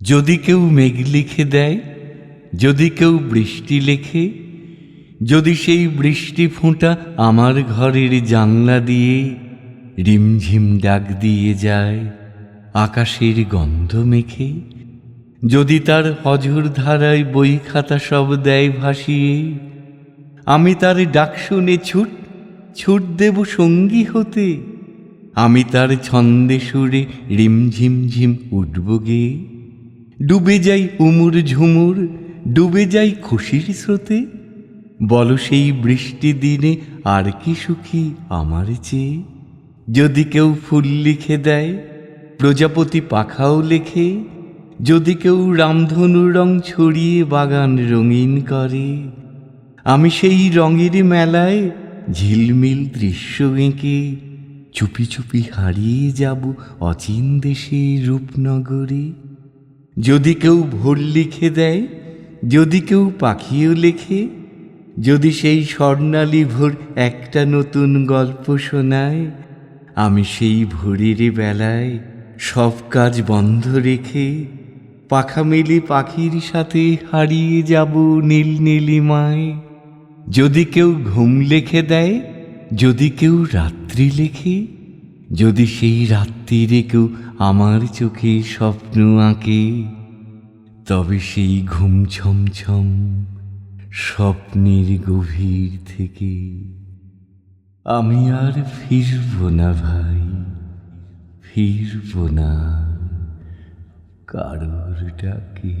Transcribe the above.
যদি কেউ মেঘ লিখে দেয়, যদি কেউ বৃষ্টি লেখে, যদি সেই বৃষ্টি ফোঁটা আমার ঘরের জানলা দিয়ে রিমঝিম ডাক দিয়ে যায়, আকাশের গন্ধ মেখে, যদি তার হজর ধারায় বই খাতা সব দেয় ভাসিয়ে, আমি তার ডাক শুনে ছুট ছুট দেব সঙ্গী হতে, আমি তার ছন্দে সুরে রিমঝিমঝিম উঠব গেয়ে ডুবে যাই উমুর ঝুমুর, ডুবে যাই খুশির স্রোতে। বলো সেই বৃষ্টি দিনে আর কি সুখী আমার চেয়ে। যদি কেউ ফুল লিখে দেয়, প্রজাপতি পাখাও লেখে। যদি কেউ রামধনুর রং ছড়িয়ে বাগান রঙিন করে। আমি সেই রঙের মেলায় ঝিলমিল দৃশ্য এঁকে। চুপি চুপি হারিয়ে যাব অচিন দেশে রূপনগরে। যদি কেউ ভোর লিখে দেয়, যদি কেউ পাখিও লেখে, যদি সেই স্বর্ণালী ভোর একটা নতুন গল্প শোনায়, আমি সেই ভোরের বেলায় সব কাজ বন্ধ রেখে পাখা মেলে পাখির সাথে হারিয়ে যাব নীল নীলিমায়। যদি কেউ ঘুম লেখে দেয়, যদি কেউ রাত্রি লেখে যদি সেই রাত্রিরে কেউ আমার চোখে স্বপ্ন আঁকে, তবে সেই ঘুম ছমছম স্বপ্নের গভীর থেকে আমি আর ফিরব না ভাই, ফিরব না। কারোর ডাকে